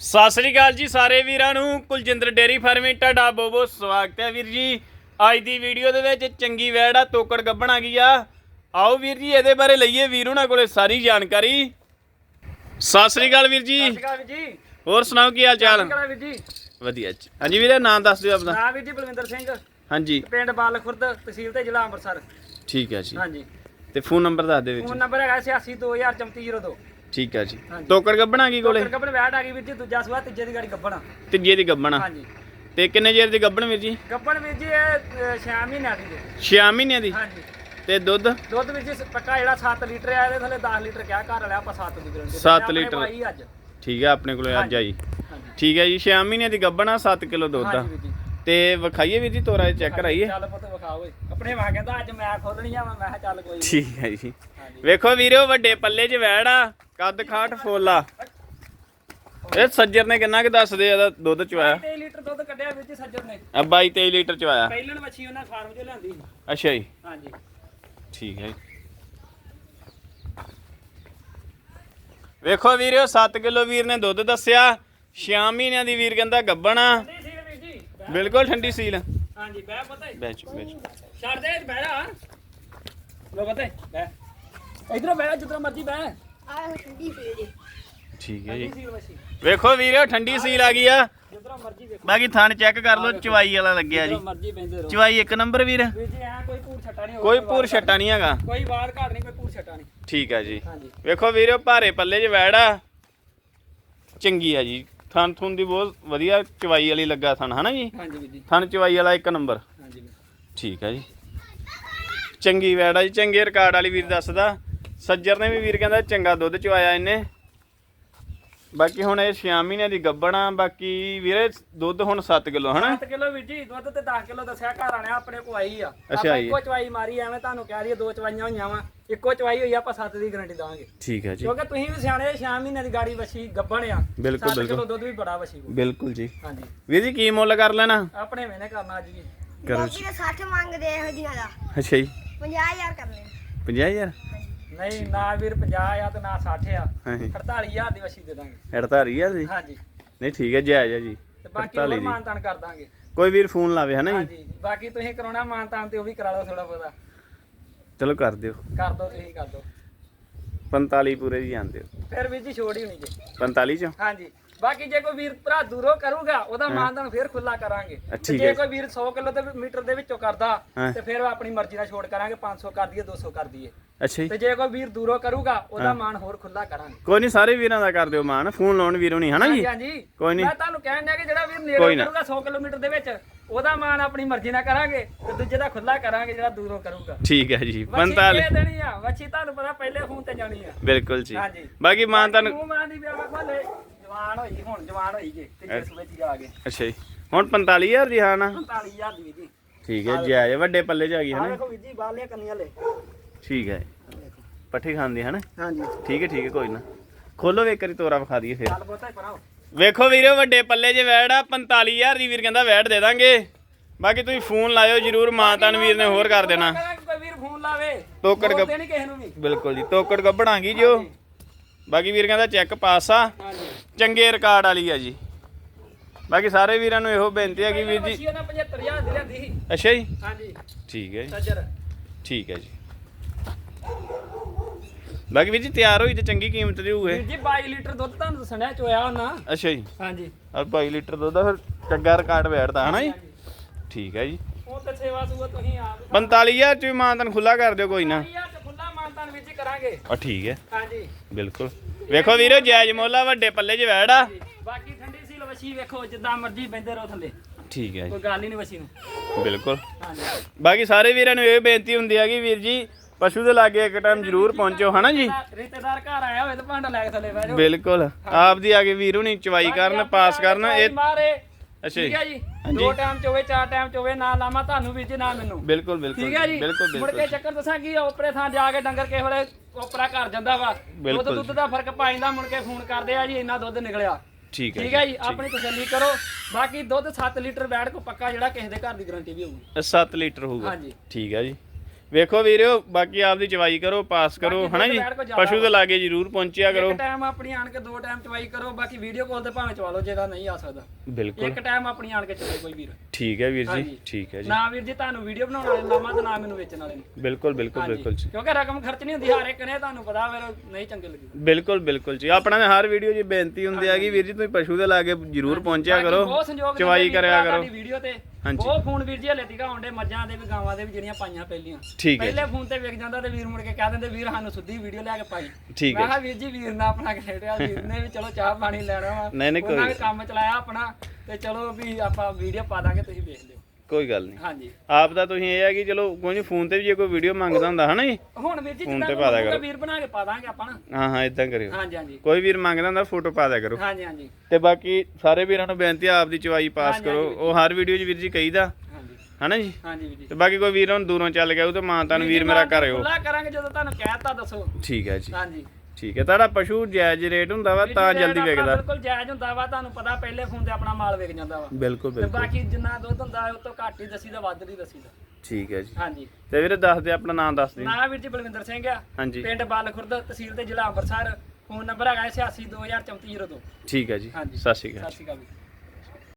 ਸਤਿ ਸ੍ਰੀ ਅਕਾਲ ਜੀ ਸਾਰੇ ਵੀਰਾਂ ਨੂੰ। ਕੁਲਜਿੰਦਰ ਡੇਰੀ ਫਾਰਮਿੰਗ ਤੁਹਾਡਾ ਬਹੁਤ ਸਵਾਗਤ ਹੈ ਵੀਰ ਜੀ। ਅੱਜ ਦੀ ਵੀਡੀਓ ਦੇ ਵਿੱਚ ਚੰਗੀ ਵੈੜ ਆ ਤੋਕੜ ਗੱਬਣ ਆ ਗਈ ਆ। ਆਓ ਵੀਰ ਜੀ ਇਹਦੇ ਬਾਰੇ ਲਈਏ ਵੀਰ ਉਹਨਾਂ ਕੋਲੇ ਸਾਰੀ ਜਾਣਕਾਰੀ। ਸਤਿ ਸ੍ਰੀ ਅਕਾਲ ਵੀਰ ਜੀ। ਸਤਿ ਸ਼੍ਰੀ ਅਕਾਲ ਵੀਰ ਜੀ। ਹੋਰ ਸੁਣਾਓ ਕੀ ਹਾਲ ਚਾਲ? ਵੀਰ ਵਧੀਆ ਜੀ। ਹਾਂਜੀ ਵੀਰੇ ਨਾਮ ਦੱਸ ਦਿਓ ਆਪਣਾ। ਨਾਮ ਵੀਰ ਜੀ ਬਲਵਿੰਦਰ ਸਿੰਘ। ਹਾਂਜੀ। ਪਿੰਡ ਬਾਲ ਖੁਰਦ ਤਹਿਸੀਲ ਤੇ ਜ਼ਿਲ੍ਹਾ ਅੰਮ੍ਰਿਤਸਰ। ਠੀਕ ਹੈ ਜੀ। ਹਾਂਜੀ। ਤੇ ਫੋਨ ਨੰਬਰ ਦੱਸ ਦਿਓ ਫੋਨ ਵਿੱਚ ਨੰਬਰ ਹੈਗਾ 86203402 ਠੀਕ ਹੈ ਜੀ। ਹਾਂਜੀ। ਤੋਕੜ ਗੱਬਣ ਆ ਗਈ ਕੋਲੇ? ਡਾਕਟਰ ਕੱਪੜ ਵੈਟ ਆ ਗਈ ਵੀਰ ਜੀ ਦੂਜਾ ਸੂਆ ਤੀਜੇ ਦੀ ਗਾੜੀ ਗੱਬਣ ਤੀਜੇ ਦੀ ਗੱਬਣ ਆ। ਹਾਂਜੀ। ਤੇ ਕਿੰਨੇ ਚਿਰ ਦੀ ਗੱਬਣ ਵੀਰ ਜੀ? ਗੱਬਣ ਵੀਰ ਜੀ ਇਹ 6 ਮਹੀਨਿਆਂ ਦੀ ਜੀ 6 ਮਹੀਨਿਆਂ ਦੀ? ਹਾਂਜੀ। ਤੇ ਦੁੱਧ? ਦੁੱਧ ਵੀਰ ਜੀ ਪੱਕਾ ਜਿਹੜਾ 7 ਲੀਟਰ ਆ ਇਹਦੇ ਥੱਲੇ 10 ਲੀਟਰ ਕਿਹਾ ਘਰ ਵਾਲਿਆ ਆਪਾਂ 7 ਦੀ ਗਰੰਟੀ ਸੱਤ ਲੀਟਰ। ਆਈ ਅੱਜ। ਠੀਕ ਹੈ ਆਪਣੇ ਕੋਲੇ ਅੱਜ ਆਈ ਹਾਂਜੀ ਠੀਕ ਹੈ ਜੀ 6 ਮਹੀਨਿਆਂ ਦੀ ਗੱਬਣ ਆ 7 ਕਿਲੋ ਦੁੱਧ ਆ। ਹਾਂਜੀ ਵੀਰ ਜੀ। ਤੇ ਵਿਖਾਈਏ ਵੀਰ ਜੀ ਤੋਰਾ ਚੈੱਕ ਕਰਾਈਏ। ਚੱਲ ਪੁੱਤ ਵਿਖਾਓ ਆਪਣੇ ਵਾ ਕਹਿੰਦਾ ਅੱਜ ਮੈਂ ਖੋਲਣੀ ਆ ਮੈਂ ਕਿਹਾ ਚੱਲ ਕੋਈ ਨੀ। ਠੀਕ ਹੈ ਜੀ। ਵੇਖੋ ਵੀਰੋ ਵੱਡੇ ਪੱਲੇ 'ਚ ਵੈੜ ਆ ਕੱਦ ਖਾਟ ਫੋਲਾ ਇਹ ਸੱਜਰ ਨੇ ਕਿੰਨਾ ਕਿ ਦੱਸਦੇ ਇਹਦਾ ਦੁੱਧ ਚਵਾਇਆ 23 ਲੀਟਰ ਦੁੱਧ ਕੱਢਿਆ ਜੀ ਸੱਜਰ ਨੇ। ਆ 22 23 ਲੀਟਰ ਚਵਾਇਆ ਪਹਿਲਣ ਮੱਛੀ ਉਹਨਾਂ ਫਾਰਮ 'ਚੋਂ ਲਿਆਂਦੀ। ਅੱਛਾ ਜੀ। ਹਾਂਜੀ। ਠੀਕ ਹੈ ਵੇਖੋ ਵੀਰੋ 7 ਕਿਲੋ ਵੀਰ ਨੇ ਦੁੱਧ ਦੱਸਿਆ। 6 ਮਹੀਨਿਆਂ ਦੀ ਵੀਰ ਕਹਿੰਦਾ ਗੱਬਣ ਆ। ਬਹਿ- ਬਿਲਕੁਲ ਠੰਡੀ ਸੀਲ। ਹਾਂਜੀ ਬਹਿ ਪਤਾ। ਹੈ ਬੈਚ ਬੈਚ ਛੱਡ ਦੇ ਬਹਿ ਜਾ। ਲੋ ਪਤਾ ਹੈ ਬਹਿ। ਇਧਰੋਂ ਬਹਿ ਜਿੱਧਰੋਂ ਮਰਜ਼ੀ ਬਹਿ। ਆਹ ਠੰਡੀ ਫੇਰ ਜੀ। ਠੀਕ ਹੈ ਠੰਡੀ ਜੀ ਸੀਲ ਵੇਖੋ ਵੀਰੋ ਠੰਡੀ ਸੀਲ ਆ ਗਈ ਆ। ਜਿੱਧਰੋਂ ਮਰਜ਼ੀ ਵੇਖੋ। ਬਾਕੀ ਥਣ ਚੈੱਕ ਕਰ ਲਓ ਚਵਾਈ ਵਾਲਾ ਲੱਗਿਆ ਜੀ। ਮਰਜ਼ੀ ਰਹੋ। ਚਵਾਈ ਇੱਕ ਨੰਬਰ ਵੀਰ। ਵੀਰ ਜੀ ਐ ਕੋਈ ਪੂਰ ਛੱਟਾ ਨਹੀਂ ਹੋਊਗਾ, ਕੋਈ ਪੂਰ ਵਾਰ ਛੱਟਾ ਨਹੀਂ ਹੈਗਾ। ਕੋਈ ਵਾਰ ਘਾਟ ਨਹੀਂ ਕੋਈ ਪੂਰ ਛੱਟਾ ਨਹੀਂ। ਠੀਕ ਹੈ ਜੀ। ਹਾਂਜੀ। ਵੇਖੋ ਵੀਰੋ ਭਾਰੇ ਪੱਲੇ 'ਚ ਵੈੜ ਆ। ਚੰਗੀ ਆ ਜੀ। ਥਣ ਥੁਣ ਦੀ ਬਹੁਤ ਵਧੀਆ ਚਵਾਈ ਵਾਲੀ ਲੱਗਾ ਥਣ ਹਨਾ ਜੀ? ਹਾਂਜੀ ਵੀਰ ਜੀ। ਥਣ ਚਵਾਈ ਵਾਲਾ ਇੱਕ ਨੰਬਰ। ਹਾਂਜੀ ਵੀਰ। ਠੀਕ ਹੈ ਜੀ। ਚੰਗੀ ਵੈੜ ਆ ਜੀ ਚੰਗੇ ਰਿਕਾਰਡ ਵਾਲੀ ਵੀਰ ਦੱਸਦਾ। ਸੱਜਰ ਨੇ ਵੀ ਵੀਰ ਕਹਿੰਦਾ ਚੰਗਾ ਦੁੱਧ ਚਵਾਇਆ ਇਹਨੇ। ਬਾਕੀ ਹੁਣ ਇਹ 6 ਮਹੀਨਿਆਂ ਦੀ ਗੱਬਣ ਆ ਬਾਕੀ ਵੀਰੇ ਦੁੱਧ ਹੁਣ 7 ਕਿਲੋ ਹਨਾ? 7 ਕਿਲੋ ਵੀਰ ਜੀ ਦੁੱਧ ਤੇ 10 ਕਿਲੋ ਦੱਸਿਆ ਘਰ ਆਣਿਆ ਆਪਣੇ ਕੋ ਆਈ ਆ। ਅੱਛਾ ਆਪਾਂ ਜੀ। ਇੱਕੋ ਚਵਾਈ ਮਾਰੀ ਐਵੇਂ ਤੁਹਾਨੂੰ ਕਹਿ ਰਹੀ ਦੋ ਚਵਾਈਆਂ ਹੋਈਆਂ ਵਾ ਇੱਕੋ ਚਵਾਈ ਹੋਈ ਆ, ਆਪਾਂ 7 ਦੀ ਗਾਰੰਟੀ ਦਾਂਗੇ ਠੀਕ ਹੈ ਜੀ। ਕਿਉਂਕਿ ਤੁਸੀਂ ਵੀ ਸਿਆਣੇ 6 ਮਹੀਨਿਆਂ ਦੀ ਗਾੜੀ ਵਛੀ ਗੱਬਣ ਆ। ਬਿਲਕੁਲ, 7 ਕਿਲੋ ਬਿਲਕੁਲ। ਦੁੱਧ ਵੀ ਬੜਾ ਕੋ ਬਿਲਕੁਲ ਜੀ। ਹਾਂਜੀ। ਵੀਰ ਜੀ ਕੀ ਮੁੱਲ ਕਰ ਲੈਣਾ? ਆਪਣੇ ਮੈਨੇ ਕਰਨਾ ਅੱਜ ਜੀ। ਕਰੋ ਬਾਕੀ ਤਾਂ 60 ਮੰਗਦੇ ਇਹੋ ਜਿਹੀਆਂ ਦਾ। ਅੱਛਾ ਜੀ। 50000 ਕਰ ਲੈ 50000 ਨਹੀਂ ਨਾ ਵੀਰ 50 ਆ ਤੇ ਨਾ 60 ਆ। ਹਾਂਜੀ। 48000 ਦੀ ਵਛੀ ਦੇ ਦਾਂਗੇ। 48000 ਜੀ ਹਾਂਜੀ। ਨਹੀਂ ਠੀਕ ਹੈ ਜਾਇਜ਼ ਹੈ ਜੀ। ਤੇ ਬਾਕੀ 48 ਹੋਰ ਦੀ। ਮਾਨਤਾਨ ਕਰ ਦਾਂਗੇ। ਕੋਈ ਵੀਰ ਫੋਨ ਲਾਵੇ ਹਨਾ ਜੀ? ਹਾਂਜੀ ਬਾਕੀ ਤੁਸੀਂ ਕਰਾਉਣਾ ਮਾਨਤਾਨ ਤੇ ਉਹ ਵੀ ਕਰਾ ਲਓ ਥੋੜਾ ਬਹੁਤਾ। ਚਲੋ ਕਰ ਦਿਓ। ਕਰ ਦੋ ਤੁਸੀਂ ਕਰ ਦੋ 45 ਪੂਰੇ ਜੀ ਜਾਂਦੇ ਹੋ। ਫਿਰ ਵੀਰ ਜੀ ਛੋੜ ਹੀ ਹੋਣੀ ਜੀ। 45 ਚੋਂ? ਹਾਂਜੀ। ਬਾਕੀ ਜੇ ਕੋਈ ਵੀਰ ਭਰਾ ਦੂਰੋਂ ਕਰੂਗਾ ਉਹਦਾ ਮਾਨਦਾਨ ਫੇਰ ਖੁੱਲਾ ਕਰਾਂਗੇ। ਤੇ ਜੇ। ਕੋਈ ਵੀਰ 100 ਕਿਲੋ ਦੇ ਮੀਟਰ ਦੇ ਵਿੱਚੋਂ ਕਰਦਾ। ਤੇ ਫਿਰ ਉਹ ਆਪਣੀ ਮਰਜ਼ੀ ਨਾਲ ਛੋੜ ਕਰਾਂਗੇ 500 ਕਰ ਦਈਏ 200 ਕਰ ਦਈਏ। ਅੱਛਾ ਜੀ। ਤੇ ਜੇ ਕੋਈ ਵੀਰ ਦੂਰੋਂ ਕਰੂਗਾ ਉਹਦਾ ਮਾਨ ਹੋਰ ਖੁੱਲਾ ਕਰਾਂਗੇ। ਕੋਈ ਨਹੀਂ ਸਾਰੇ ਵੀਰਾਂ ਦਾ ਕਰ ਦਿਓ ਮਾਨ ਫੋਨ ਲਾਉਣ ਵੀਰੋਂ ਨਹੀਂ ਹਨਾ ਜੀ? ਹਾਂਜੀ ਕੋਈ ਨੀ। ਮੈਂ ਤੁਹਾਨੂੰ ਕਹਿਣ ਡਿਆ ਕਿ ਜਿਹੜਾ ਵੀਰ ਨੇੜੇ। ਕਰੂਗਾ 100 ਕਿਲੋਮੀਟਰ ਦੇ ਵਿੱਚ ਉਹਦਾ ਮਾਨ ਆਪਣੀ ਮਰਜ਼ੀ ਨਾਲ ਕਰਾਂਗੇ ਤੇ ਦੂਜੇ ਦਾ ਖੁੱਲਾ ਕਰਾਂਗੇ ਜਿਹੜਾ ਦੂਰੋਂ ਕਰੂਗਾ। ਠੀਕ ਹੈ ਜੀ ਵੱਛੀ 45 ਦੇ ਦੇਣੀ ਆ? ਵੱਛੀ ਤੁਹਾਨੂੰ ਪਤਾ ਪਹਿਲੇ ਫੋਨ ਤੇ ਜਾਣੀ ਆ। ਬਿਲਕੁਲ ਜੀ। ਹਾਂਜੀ। ਬਾਕੀ ਮਾਨ ਤੁਹਾਨੂੰ ਮੂੰਹ ਮਾਂ ਦੀ ਵਿਆਹ ਖੋਲੇ ਜਵਾਨ ਹੋਈ ਹੁਣ ਜਵਾਨ ਹੋਈ ਜੇ ਤੇ ਜਿਸ ਵਿੱਚ ਆ ਗਏ। ਅੱਛਾ ਜੀ। ਹੁਣ 45000 ਦੀ ਹਾਂ ਨਾ 45000 ਦੀ ਵੀ ਜੀ। ਠੀਕ ਹੈ ਜਾਇਜ਼ ਵੱਡੇ ਪੱਲੇ ਚ ਆ ਗਈ ਆ ਹਨਾ? ਵੇਖੋ ਵੀਰ ਜੀ ਬਾਹਰਲੀਆਂ ਕੰਨੀਆਂ ਲੈ ਠੀਕ ਹੈ। ਪੱਠੀ ਖਾਂਦੀ ਹਨਾ? ਹਾਂਜੀ। ਠੀਕ ਹੈ ਠੀਕ ਹੈ ਕੋਈ ਨਾ। ਖੋਲੋ ਵੇ ਕਰੀ ਤੋਰਾ ਵਿਖਾ ਦਈਏ ਫਿਰ। ਚੱਲ ਬੋਤਾ ਪਰਾਓ ਵੇਖੋ ਵੀਰੋ ਵੱਡੇ ਪੱਲੇ 'ਚ ਵੈੜ ਆ 45000 ਦੀ ਵੀਰ ਕਹਿੰਦਾ ਵੈੜ ਦੇ ਦਾਂਗੇ। ਬਾਕੀ ਤੁਸੀਂ ਫੋਨ ਲਾਇਓ ਜਰੂਰ ਮਾਨਤਾਨ ਵੀਰ ਨੇ ਹੋਰ ਕਰ ਦੇਣਾ। ਕੋਈ ਵੀਰ ਫੋਨ ਲਾਵੇ ਤੋਕੜ ਤੋਕੜ ਗੱਪ- ਨਹੀਂ ਕਿਸੇ ਨੂੰ ਵੀ। ਬਿਲਕੁਲ ਜੀ ਤੋਕੜ ਗੱਬੜਾਂਗੀ ਜੋ। ਬਾਕੀ ਵੀਰ ਕਹਿੰਦਾ ਚੈੱਕ ਪਾਸ ਆ। ਹਾਂਜੀ। ਚੰਗੇ ਰਿਕਾਰਡ ਵਾਲੀ ਆ ਜੀ। ਬਾਕੀ ਸਾਰੇ ਵੀਰਾਂ ਨੂੰ ਇਹੋ ਬੇਨਤੀ ਹੈ ਕਿ ਵੀਰ ਜੀ ਜੀ ਉਹਨਾਂ 75000 ਦੀ ਲੈਂਦੀ ਸੀ। ਅੱਛਾ ਜੀ? ਹਾਂਜੀ। ਠੀਕ ਹੈ ਜੀ। ਸੱਜਰ ਠੀਕ ਹੈ ਜੀ। ਬਾਕੀ ਵੀਰ ਜੀ ਤਿਆਰ ਹੋਈ ਤੇ ਚੰਗੀ ਕੀਮਤ ਦੀ ਵੀਰ ਜੀ 22 ਲੀਟਰ ਦੁੱਧ ਤੁਹਾਨੂੰ ਸੁਣਿਆ ਚੋਇਆ ਉਹਨਾਂ ਅੱਛਾ ਜੀ। ਹਾਂਜੀ। ਆ 22 ਲੀਟਰ ਦੁੱਧ ਆ, ਫਿਰ ਚੰਗਾ ਰਿਕਾਰਡ ਬੈਠਦਾ ਹਨਾ ਜੀ। ਠੀਕ ਹੈ ਜੀ। ਉਹ ਤੇ ਸੇਵਾ ਸੂਆ ਤੁਸੀਂ ਆਪ 45000 ਚ ਵੀ ਮਾਨਤਨ ਖੁੱਲਾ ਕਰ ਦਿਓ ਕੋਈ ਨਾ। 45000 ਚ ਖੁੱਲਾ ਮਾਨਤਾਨ ਵਿੱਚ ਹੀ ਕਰਾਂਗੇ। ਆ ਠੀਕ ਹੈ। ਹਾਂਜੀ। ਬਿਲਕੁਲ। ਵੇਖੋ ਵੀਰੋ ਜਾਇਜ਼ ਮੋਲਾ ਵੱਡੇ ਪੱਲੇ 'ਚ ਵੈੜ ਆ। ਬਾਕੀ ਠੰਡੀ ਸੀ ਵਛੀ ਵੇਖੋ ਜਿੱਦਾਂ ਮਰਜ਼ੀ ਬੈੰਦੇ ਰਹੋ ਥੱਲੇ। ਠੀਕ ਹੈ ਕੋਈ ਗੱਲ ਹੀ ਨਹੀਂ ਵਛੀ ਨੂੰ। ਬਿਲਕੁਲ। ਹਾਂਜੀ। ਬਾਕੀ ਸਾਰੇ ਵੀਰਾਂ ਨੂੰ ਇਹ ਬੇਨਤੀ ਹੁੰਦੀ ਹੈ ਕਿ ਵੀਰ ਜੀ ਪਸ਼ੂ ਦੇ ਲਾਗੇ ਇੱਕ ਟਾਈਮ ਜ਼ਰੂਰ ਪਹੁੰਚੋ ਹਨਾ ਜੀ? ਰਿਸ਼ਤੇਦਾਰ ਘਰ ਆਇਆ ਹੋਵੇ ਤਾਂ ਭਾਂਡਾ ਲੈ ਕੇ ਥੱਲੇ ਬਹਿ ਜਾਓ। ਬਿਲਕੁਲ। ਆਪ ਦੀ ਆਗੇ ਵੀਰੂ ਨਹੀਂ ਚਵਾਈ ਕਰਨ ਪਾਸ ਕਰਨ ਇਹ ਮਾਰੇ। ਅੱਛਾ ਠੀਕ ਹੈ ਜੀ। ਦੋ ਟਾਈਮ ਚ ਹੋਵੇ ਚਾਰ ਟਾਈਮ ਚ ਹੋਵੇ ਨਾ ਲਾਵਾਂ ਤੁਹਾਨੂੰ ਵੀ ਜੀ ਨਾ ਮੈਨੂੰ। ਬਿਲਕੁਲ ਬਿਲਕੁਲ ਠੀਕ ਹੈ ਜੀ? ਬਿਲਕੁਲ ਮੁੜ ਕੇ ਚੱਕਰ ਦੱਸਾਂ ਕੀ ਓਪਰੇ ਥਾਂ ਜਾ ਕੇ ਡੰਗਰ ਕਿਸੇ ਵੇਲੇ ਓਪਰਾ ਘਰ ਜਾਂਦਾ ਵਾ। ਦੁੱਧ ਦੁੱਧ ਦਾ ਫ਼ਰਕ ਪਾ ਜਾਂਦਾ ਮੁੜ ਕੇ ਫੋਨ ਕਰਦੇ ਆ ਜੀ ਇੰਨਾ ਦੁੱਧ ਨਿਕਲਿਆ। ਠੀਕ ਹੈ ਠੀਕ ਹੈ ਜੀ? ਆਪਣੀ ਤਸੱਲੀ ਕਰੋ। ਬਾਕੀ ਦੁੱਧ 7 ਲੀਟਰ ਬੈਠ ਕੋ ਪੱਕਾ ਜਿਹੜਾ ਕਿਸੇ ਦੇ ਘਰ ਦੀ ਗਾਰੰਟੀ ਵੀ ਹੋਊਗੀ। 7 ਲੀਟਰ ਹੋਊਗਾ। ਹਾਂਜੀ। ਠੀਕ ਹੈ ਜੀ। ਵੇਖੋ ਵੀਰਿਓ ਬਾਕੀ ਆਪਦੀ ਚਵਾਈ ਕਰੋ ਪਾਸ ਕਰੋ ਬਾਕੀ ਹਨਾ ਦੁੱਧ ਜੀ? ਬੈਠ ਕੋ ਜ਼ਿਆਦਾ ਪਸ਼ੂ ਦੇ ਲਾਗੇ ਜਰੂਰ ਪਹੁੰਚਿਆ ਕਰੋ। ਇੱਕ ਟਾਈਮ ਆਪਣੀ ਆਣ ਕੇ ਦੋ ਟਾਈਮ ਚਵਾਈ ਕਰੋ ਬਾਕੀ ਵੀਡੀਓ ਕਾਲ ਤੇ ਭਾਵੇਂ ਚਵਾ ਲਓ ਜਿਹੜਾ ਨਹੀਂ ਆ ਸਕਦਾ। ਬਿਲਕੁਲ। ਇੱਕ ਟਾਈਮ ਆਪਣੀ ਆਣ ਕੇ ਚਵਾਈ ਕੋਈ ਵੀਰ। ਠੀਕ ਹੈ ਵੀਰ ਜੀ ਹਾਂਜੀ। ਠੀਕ ਹੈ ਜੀ। ਨਾ ਵੀਰ ਜੀ ਤੁਹਾਨੂੰ ਵੀਡੀਓ ਬਣਾਉਣ ਵਾਲੇ ਲਾਵਾਂ ਤੇ ਨਾ ਮੈਨੂੰ ਵੇਚਣ ਵਾਲੇ ਨੂੰ। ਬਿਲਕੁਲ ਬਿਲਕੁਲ ਬਿਲਕੁਲ ਜੀ। ਕਿਉਂਕਿ ਰਕਮ ਖਰਚ ਨਹੀਂ ਹੁੰਦੀ ਹਰ ਇੱਕ ਨੇ ਤੁਹਾਨੂੰ ਪਤਾ ਫਿਰ ਨਹੀਂ ਚੰਗੇ ਲੱਗੀ ਬਿਲਕੁਲ ਬਿਲਕੁਲ ਜੀ। ਆਪਣਾ ਹਰ ਵੀਡੀਓ 'ਚ ਬੇਨਤੀ ਹੁੰਦੀ ਕਿ ਵੀਰ ਜੀ ਤੁਸੀਂ ਪਸ਼ੂ ਦੇ ਲਾਗੇ ਜਰੂਰ ਪਹੁੰਚਿਆ ਕਰੋ ਬਹੁਤ ਸੰਯੋਗ ਦਿੰਦੇ ਚਵਾਈ ਵੀਰ ਕਰਿਆ ਭਰਾ ਕਰੋ। ਵੀਡੀਓ ਤੇ। ਹਾਂਜੀ। ਬਹੁਤ ਫੋਨ ਵੀਰ ਜੀ ਹਲੇ ਤੀਕਾ ਆਉਂਦੇ ਮੱਝਾਂ ਦੇ ਵੀ ਗਾਵਾਂ ਦੇ ਵੀ ਜਿਹੜੀਆਂ ਪਾਈਆਂ ਪਹਿਲੀਆਂ। ਠੀਕ ਹੈ ਪਹਿਲੇ ਫੋਨ ਤੇ ਵੇਖ ਜਾਂਦਾ ਤੇ ਵੀਰ ਮੁੜ ਕੇ ਕਹਿ ਦਿੰਦੇ ਵੀਰ ਸਾਨੂੰ ਸੁੱਧੀ ਵੀਡੀਓ ਲਿਆ ਕੇ ਪਾਈ। ਠੀਕ ਮੈਂ ਹੈ ਕਿਹਾ ਵੀਰ ਜੀ ਵੀਰ ਨਾਲ ਆਪਣਾ ਖੇਡਿਆ ਵੀਰ ਨੇ ਵੀ ਚਲੋ ਚਾਹ ਪਾਣੀ ਲੈਣਾ ਵਾ। ਨਹੀਂ, ਨਹੀਂ, ਕੋਈ ਉਹਨਾਂ ਨੇ ਕੰਮ ਚਲਾਇਆ ਆਪਣਾ ਤੇ ਚਲੋ ਵੀ ਆਪਾਂ ਵੀਡੀਓ ਪਾ ਦਾਂਗੇ ਤੁਸੀਂ ਵੇਖ ਲਿਓ। ਕੋਈ ਗੱਲ ਨਹੀਂ। ਹਾਂਜੀ। ਆਪ ਦਾ ਤੁਸੀਂ ਇਹ ਹੈ ਕਿ ਚਲੋ ਕੋਈ ਨਹੀਂ ਫੋਨ ਤੇ ਵੀ ਜੇ ਕੋਈ ਵੀਡੀਓ ਮੰਗਦਾ ਹੁੰਦਾ ਹਨਾ ਜੀ? ਹੁਣ ਵੀਰ ਜੀ ਫੋਨ ਤੇ ਪਾ ਦਿਆ ਕਰੋ। ਵੀਰ ਬਣਾ ਕੇ ਪਾ ਦਾਂਗੇ ਆਪਾਂ ਨਾ। ਹਾਂ ਹਾਂ ਇਦਾਂ ਕਰਿਓ। ਹਾਂਜੀ ਹਾਂਜੀ। ਕੋਈ ਵੀਰ ਮੰਗਦਾ ਹੁੰਦਾ ਫੋਟੋ ਪਾ ਦਿਆ ਕਰੋ। ਹਾਂਜੀ ਹਾਂਜੀ। ਤੇ ਬਾਕੀ ਸਾਰੇ ਵੀਰਾਂ ਨੂੰ ਬੇਨਤੀ ਆ ਆਪਦੀ ਚਵਾਈ ਪਾਸ ਕਰੋ। ਉਹ ਹਰ ਵੀਡੀਓ 'ਚ ਵੀਰ ਜੀ ਕਹੀਦਾ ਹਾਂਜੀ। ਹਨਾ ਜੀ? ਹਾਂਜੀ ਵੀਰ ਜੀ। ਤੇ ਬਾਕੀ ਕੋਈ ਵੀਰ ਹੁਣ ਦੂਰੋਂ ਚੱਲ ਗਿਆ ਉਹ ਤੇ ਮਾਂ ਤੁਹਾਨੂੰ ਵੀਰ ਮੇਰਾ ਘਰ ਆਇਓ। ਖੁੱਲਾ ਕਰਾਂਗੇ ਜਦੋਂ ਤੁਹਾਨੂੰ ਕਹਿਤਾ ਦੱਸੋ। ਠੀਕ ਹੈ ਜੀ। ਹਾਂਜੀ। ਠੀਕ ਹੈ ਤੁਹਾਡਾ ਪਸ਼ੂ ਜਾਇਜ਼ ਰੇਟ ਹੁੰਦਾ ਵਾ ਤਾਂ ਜਲਦੀ ਵਿਕਦਾ। ਬਿਲਕੁਲ ਜਾਇਜ਼ ਹੁੰਦਾ ਵਾ ਤੁਹਾਨੂੰ ਪਤਾ ਪਹਿਲੇ ਫੋਨ ਤੇ ਆਪਣਾ ਮਾਲ ਵਿਕ ਜਾਂਦਾ ਵਾ। ਬਿਲਕੁਲ ਤੇ ਬਿਲਕੁਲ ਬਾਕੀ ਜਿੰਨਾ ਦੁੱਧ ਹੁੰਦਾ ਉਹ ਤੋਂ ਘੱਟ ਹੀ ਦਸੀਦਾ ਵੱਧ ਨਹੀਂ ਦਸੀਦਾ ਠੀਕ ਹੈ ਜੀ। ਹਾਂਜੀ। ਤੇ ਵੀਰੇ ਦੱਸ ਦੇ ਆਪਣਾ ਨਾਮ ਦੱਸ ਦੇ ਨਾਂ ਵੀਰ ਜੀ ਬਲਵਿੰਦਰ ਸਿੰਘ ਆ। ਹਾਂਜੀ। ਪਿੰਡ ਬਾਲ ਖੁਰਦ ਤਹਿਸੀਲ ਤੇ ਜ਼ਿਲ੍ਹਾ ਅੰਮ੍ਰਿਤਸਰ। ਫੋਨ ਨੰਬਰ ਹੈਗਾ 86203442 ਠੀਕ ਹੈ ਜੀ। ਹਾਂਜੀ। ਸਤਿ ਸ਼੍ਰੀ ਅਕਾਲ। ਸਤਿ ਸ਼੍ਰੀ ਅਕਾਲ